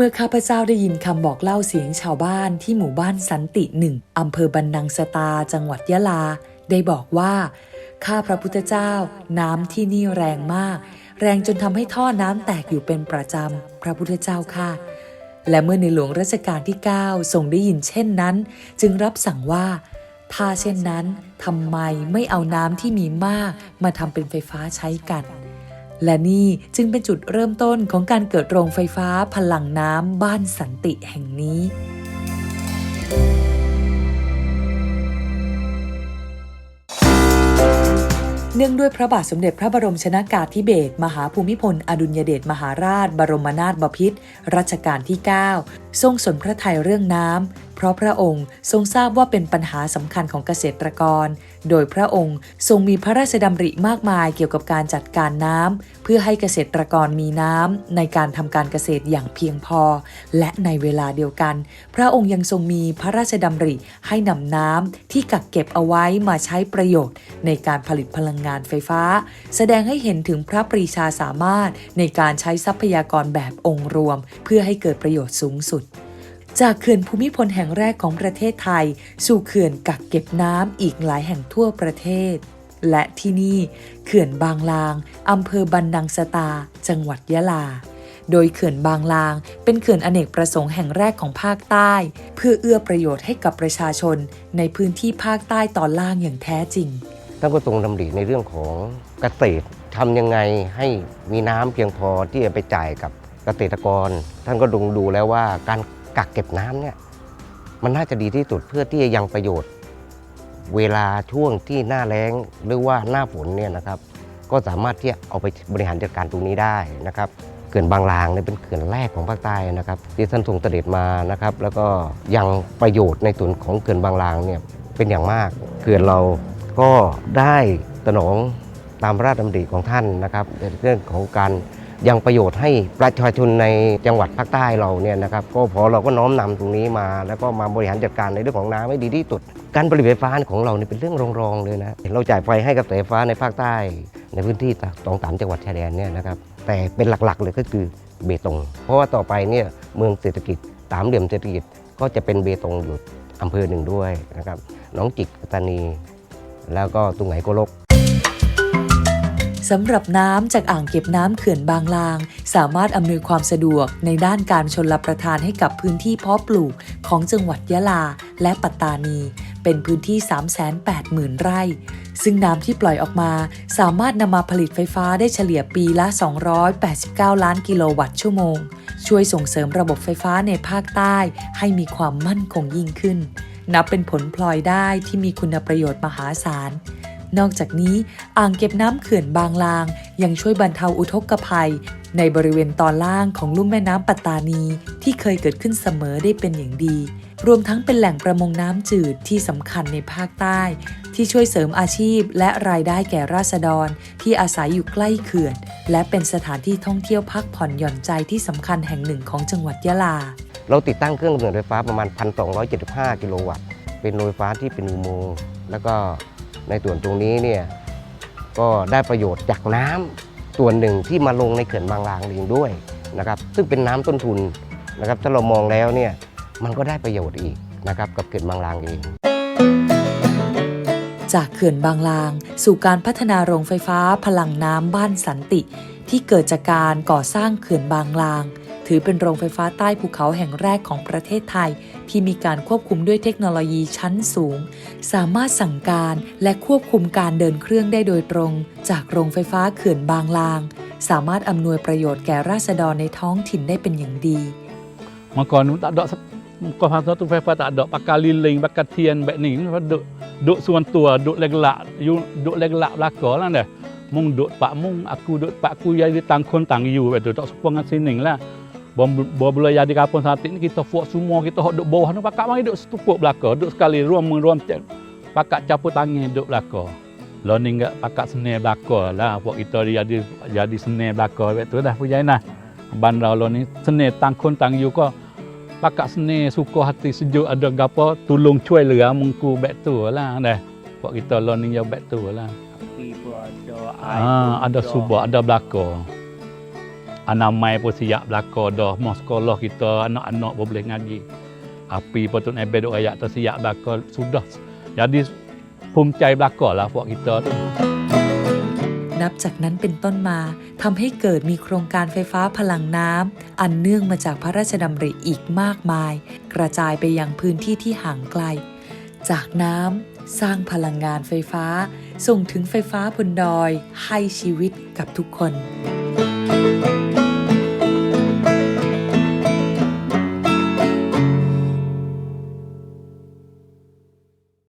เมื่อข้าพเจ้าได้ยินคำบอกเล่าเสียงชาวบ้านที่หมู่บ้านสันติหนึ่งอำเภอบันนังสตาจังหวัดยะลา ได้บอกว่า ข้าพระพุทธเจ้า น้ำที่นี่แรงมาก แรงจนทำให้ท่อน้ำแตกอยู่เป็นประจำ พระพุทธเจ้าค่ะ และเมื่อในหลวงรัชกาลที่ 9 ทรงได้ยินเช่นนั้น จึงรับสั่งว่า ถ้าเช่นนั้นทำไมไม่เอาน้ำที่มีมากมาทำเป็นไฟฟ้าใช้กัน และนี่จึงเป็นจุดเริ่มต้นของการเกิดโรงไฟฟ้าพลังน้ำบ้านสันติแห่งนี้เนื่องด้วยพระบาทสมเด็จพระบรมชนากาธิเบศรมหาภูมิพล อดุลยเดชมหาราช บรมนาถบพิตรรัชกาลที่ 9 ทรงสนพระทัยเรื่องน้ำ เพราะพระองค์ทรงทราบว่าเป็นปัญหาสำคัญของเกษตรกร โดยพระองค์ทรงมีพระราชดำริมากมายเกี่ยวกับการจัดการน้ำเพื่อให้เกษตรกรมีน้ำในการทำการเกษตรอย่างเพียงพอ และในเวลาเดียวกัน พระองค์ยังทรงมีพระราชดำริให้นำน้ำที่กักเก็บเอาไว้มาใช้ประโยชน์ ในการผลิตพลังงานไฟฟ้า แสดงให้เห็นถึงพระปรีชาสามารถในการใช้ทรัพยากรแบบองค์รวม เพื่อให้เกิดประโยชน์สูงสุด จากเขื่อนภูมิพลแห่งแรกของประเทศไทย สู่เขื่อนกักเก็บน้ำอีกหลายแห่งทั่วประเทศ และที่นี่เขื่อนบางลางอำเภอบันดังสตา จังหวัดยะลา โดยเขื่อนบางลาง เป็นเขื่อนอเนกประสงค์แห่งแรกของภาคใต้ เพื่อเอื้อประโยชน์ให้กับประชาชนในพื้นที่ภาคใต้ตอนล่างอย่างแท้จริงท่านก็ทรงดำริในเรื่องของเกษตรทำยังไงให้มีน้ำเพียงพอที่จะไปจ่ายกับเกษตรกร ท่านก็ดูดูแล้วว่าการ กักเก็บน้ำเนี่ยมันน่าจะดีที่สุดเพื่อที่จะยังประโยชน์ เวลาช่วงที่หน้าแล้งหรือว่าหน้าฝนเนี่ยนะครับก็สามารถที่จะเอาไปบริหารจัดการตรงนี้ได้นะครับเขื่อนบางลางเนี่ยเป็นเขื่อนแรกของภาคใต้นะครับที่ท่านทรงเสด็จมานะครับ แล้วก็ยังประโยชน์ในส่วนของเขื่อนบางลางเนี่ยเป็นอย่างมากเขื่อนเราก็ได้สนองตามพระราชดำริของท่านนะครับในเรื่องของการ ยังประโยชน์ให้ประชาชนในจังหวัดภาคใต้เราเนี่ยนะครับก็พอเราก็น้อมนำตรงนี้มา แล้วก็มาบริหารจัดการในเรื่องของน้ำให้ดีที่สุด การผลิตไฟฟ้าของเราเนี่ยเป็นเรื่องรองๆเลยนะเราจ่ายไฟให้กับสายไฟฟ้าในภาคใต้ ในพื้นที่สองสามจังหวัดชายแดนเนี่ยนะครับแต่เป็นหลักๆเลยก็คือเบตง เพราะว่าต่อไปเนี่ยเมืองเศรษฐกิจสามเหลี่ยมเศรษฐกิจก็จะเป็นเบตงอยู่อำเภอหนึ่งด้วยนะครับน้องจิกตานี แล้วก็ตุงไหนโกลก สำหรับน้ำจากอ่างเก็บน้ำเขื่อนบางลาง สามารถอำนวยความสะดวกในด้านการชนรับประทานให้กับพื้นที่เพาะปลูกของจังหวัดยะลาและปัตตานี เป็นพื้นที่ 380,000 ไร่ ซึ่งน้ำที่ปล่อยออกมา สามารถนำมาผลิตไฟฟ้าได้เฉลี่ยปีละ 289 ล้านกิโลวัตต์ชั่วโมง ช่วยส่งเสริมระบบไฟฟ้าในภาคใต้ ให้มีความมั่นคงยิ่งขึ้น นับเป็นผลพลอยได้ที่มีคุณประโยชน์มหาศาล นอกจากนี้อ่างเก็บน้ำเขื่อนบางลาง ยังช่วยบรรเทาอุทกภัย ในบริเวณตอนล่างของลุ่มแม่น้ำปัตตานี ที่เคยเกิดขึ้นเสมอได้เป็นอย่างดี รวมทั้งเป็นแหล่งประมงน้ำจืดที่สำคัญในภาคใต้ ที่ช่วยเสริมอาชีพและรายได้แก่ราษฎร ที่อาศัยอยู่ใกล้เขื่อน และเป็นสถานที่ท่องเที่ยวพักผ่อนหย่อนใจที่สำคัญแห่งหนึ่งของจังหวัดยะลา เราติดตั้งเครื่องกำเนิดไฟฟ้าประมาณ 1,275 กิโลวัตต์ เป็นโรงไฟฟ้าที่เป็นอุโมงค์แล้วก็ ในส่วนตรงนี้เนี่ยก็ได้ประโยชน์จากน้ำส่วนหนึ่งที่มาลงในเขื่อนบางลางเองด้วยนะครับซึ่งเป็นน้ำต้นทุนนะครับถ้าเรามองแล้วเนี่ยมันก็ได้ประโยชน์อีกนะครับกับเขื่อนบางลางเอง จากเขื่อนบางลาง สู่การพัฒนาโรงไฟฟ้าพลังน้ำบ้านสันติ ที่เกิดจากการก่อสร้างเขื่อนบางลาง ถือเป็นโรงไฟฟ้าใต้ภูเขาแห่งแรกของประเทศไทย ที่มีการควบคุมด้วยเทคโนโลยีชั้นสูง สามารถสั่งการและควบคุมการเดินเครื่องได้โดยตรง จากโรงไฟฟ้าเขื่อนบางลาง สามารถอำนวยประโยชน์แก่ราษฎรในท้องถิ่นได้เป็นอย่างดี เมื่อก่อนตัดดอกก็พัาตัวไฟฟ้าตัดดอกปากกาลิลิงปากกาเทียนแบบนี้มันดุดุส่วนตัวดุเล็กละอยู่ดุเล็กละลักก่อแล้วเนี่ย mong duk pak mong aku duk pak aku ya di tangkon tang you betul tak sepengat sining lah bom bom boleh jadi kapon satik ni kita fuak semua kita hok duk bawah ni pakak mari duk setupuk belaka duk sekali ruam ruam cek pakak capu tangan duk belaka lo ni enggak pakak sene belaka lah fuak kita jadi jadi sene belaka betul dah pujai nah bandar lo ni sene tang kon tang you ko ปักกะสเน่สุขห ati sejuk ada gapo tolong ช่วยเหลือมึงกูแบบตัว lah dah Pak kita learning yang back tu lah. Tiba ada Ah, ada subah, ada belaka. Anamai pun siap belaka dah. Mau sekolah kita, anak-anak pun boleh ngaji. Api patut naik bedok ayat tu siap belaka. Sudah. Jadi, ภูมิใจ belakang lah buat kita tu. นับจากนั้นเป็นต้นมาทำให้เกิดมีโครงการไฟฟ้าพลังน้ำอันเนื่องมาจากพระราชดำริอีกมากมาย กระจายไปยังพื้นที่ที่ห่างไกล จากน้ำสร้างพลังงานไฟฟ้า ส่งถึงไฟฟ้าบนดอย ให้ชีวิตกับทุกคน